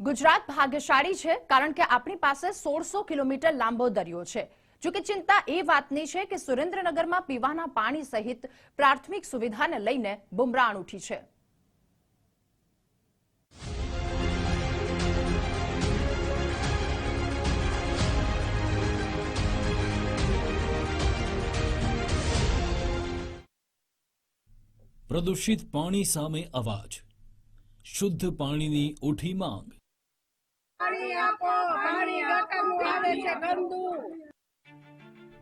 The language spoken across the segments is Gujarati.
ગુજરાત ભાગ્યશાળી છે, કારણ કે આપણી પાસે સોળસો કિલોમીટર લાંબો દરિયો છે. જોકે ચિંતા એ વાતની છે કે સુરેન્દ્રનગરમાં પીવાના પાણી સહિત પ્રાથમિક સુવિધાને લઈને બુમરાણ ઉઠી છે. પ્રદૂષિત પાણી સામે અવાજ. શુદ્ધ પાણીની ઉઠી માંગ.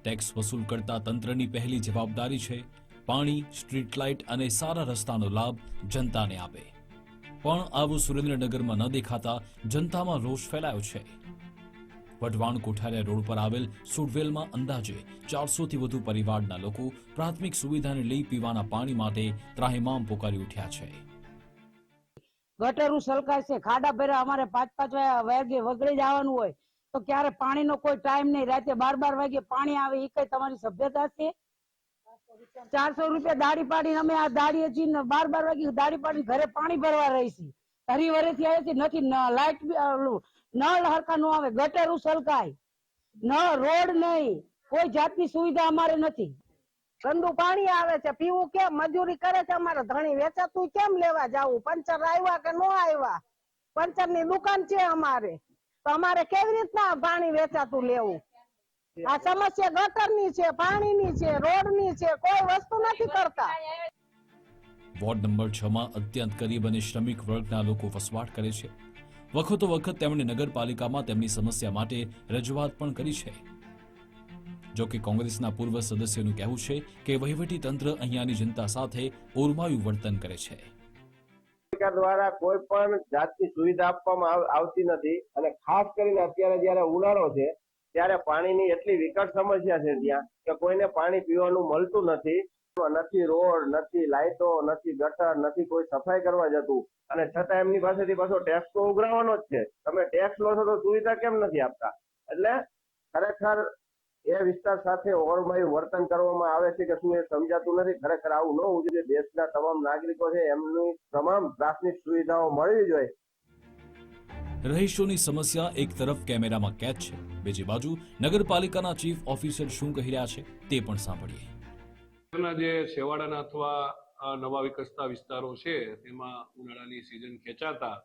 ટેક્સ વસૂલ કરતા તંત્રની પહેલી જવાબદારી છે પાણી, સ્ટ્રીટ લાઇટ અને સારા રસ્તાનો લાભ જનતાને આપે. પણ આવું સુરેન્દ્રનગરમાં ન દેખાતા જનતામાં રોષ ફેલાયો છે. વઢવાણ કોઠારિયા રોડ પર આવેલ સુડવેલમાં અંદાજે ચારસોથી વધુ પરિવારના લોકો પ્રાથમિક સુવિધાને લઈ પીવાના પાણી માટે ત્રાહિમામ પોકારી ઉઠ્યા છે. ગટરું સલકાશે, ખાડા ભર્યા, અમારે પાંચ પાંચ વાગે વાગે વગડી જવાનું હોય, તો ક્યારે પાણીનો કોઈ ટાઈમ નહીં, રાતે બાર બાર વાગે પાણી આવે એ કઈ તમારી સભ્યતા છે? ચારસો રૂપિયા દાડી પાડી અમે આ દાડીએ છીએ બાર બાર વાગે દાડી પાડી ઘરે પાણી ભરવા રહી છીએ. હરી વરેથી આવે છે નથી લાઈટ નળ હરકા નો આવે, ગટરું સલકાય. ન, રોડ નહીં, કોઈ જાતની સુવિધા અમારે નથી. ગંદુ પાણી આવે છે, પીવું કેમ? મજૂરી કરે છે અમારે ધણી વેચાતું કેમ લેવા જવું? પંચર આવ્યા કે નો આવ્યા પંચરની દુકાન છે અમારે. તો અમારે કેવી રીતના પાણી વેચાતું લેવું? આ સમસ્યા ગટરની છે પાણી ની છે રોડની છે, કોઈ વસ્તુ નથી કરતા. વોર્ડ નંબર છ માં અત્યંત ગરીબ અને શ્રમિક વર્ગના લોકો વસવાટ કરે છે. વખતો વખત તેમણે નગરપાલિકામાં તેમની સમસ્યા માટે રજૂઆત પણ કરી છે. જો કે કોંગ્રેસના પૂર્વ સદસ્યનું કહેવું છે કે વહીવટી અહીંયાની જનતા સાથે ઓરમાયું વર્તન કરે છે. સરકાર દ્વારા કોઈ પણ જાતની સુવિધા આપવામાં આવતી નથી અને ખાસ કરીને અત્યારે જયારે ઉનાળો છે, ત્યારે પાણીની એટલી વિકટ સમસ્યા છે ત્યાં કે કોઈને પાણી પીવાનું મળતું નથી. નથી રોડ, નથી લાઇટો નથી ગટર, નથી કોઈ સફાઈ કરવા જતું. અને છતાં એમની પાસેથી પાછો ટેક્સ તો ઉઘરાવવાનો જ છે. તમે ટેક્સ લો છો તો સુવિધા કેમ નથી આપતા? એટલે ખરેખર એ વિસ્તાર સાથે ઓરમાયું વર્તન કરવામાં આવે છે કે શું એ સમજાતું નથી? ખરેખર આવું ન હોવું જોઈએ. દેશના તમામ નાગરિકો છે એમની તમામ પ્રાથમિક સુવિધાઓ મળવી જોઈએ. રહીશોની સમસ્યા એક તરફ કેમેરામાં કેદ છે. બીજી બાજુ નગરપાલિકાના ચીફ ઓફિસર શું કહી રહ્યા છે તે પણ સાંભળીએ. ના જે છેવાડાના અથવા નવા વિકસતા વિસ્તારો છે તેમાં ઉનાળાની સિઝન ખેંચાતા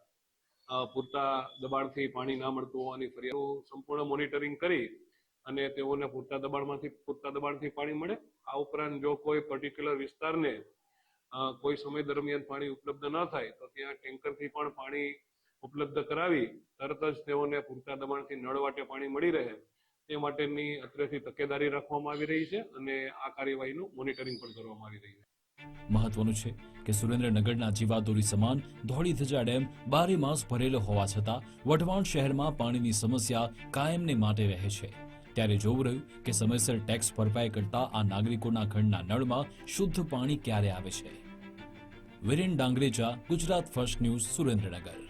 પૂરતા દબાણથી પાણી ના મળતું હોવાની ફરિયાદો સંપૂર્ણ મોનિટરિંગ કરી અને તેઓને પૂરતા દબાણમાંથી, પૂરતા દબાણથી પાણી મળે. આ ઉપરાંત જો કોઈ પર્ટિક્યુલર વિસ્તારને કોઈ સમય દરમિયાન પાણી ઉપલબ્ધ ન થાય, તો ત્યાં ટેન્કરથી પણ પાણી ઉપલબ્ધ કરાવી તરત જ તેઓને પૂરતા દબાણથી નળ વાટે પાણી મળી રહે. તે માટેની અત્રેથી તકેદારી રાખવામાં આવી રહી છે અને આ કાર્યવાહીનું મોનિટરિંગ પણ કરવામાં આવી રહ્યું છે. મહત્વનું છે કે સુરેન્દ્રનગરના જીવાદોરી સમાન ધોળી ધજા ડેમ બારે માસ ભરેલો હોવા છતાં વઢવાણ શહેરમાં પાણીની સમસ્યા કાયમને માટે રહે છે. ત્યારે જોવું રહ્યું કે સમયસર ટેક્સ ભરપાઈ કરતા આ નાગરિકોના ઘરના નળમાં શુદ્ધ પાણી ક્યારે આવે છે? Viren Dangreja, Gujarat first news Surendranagar.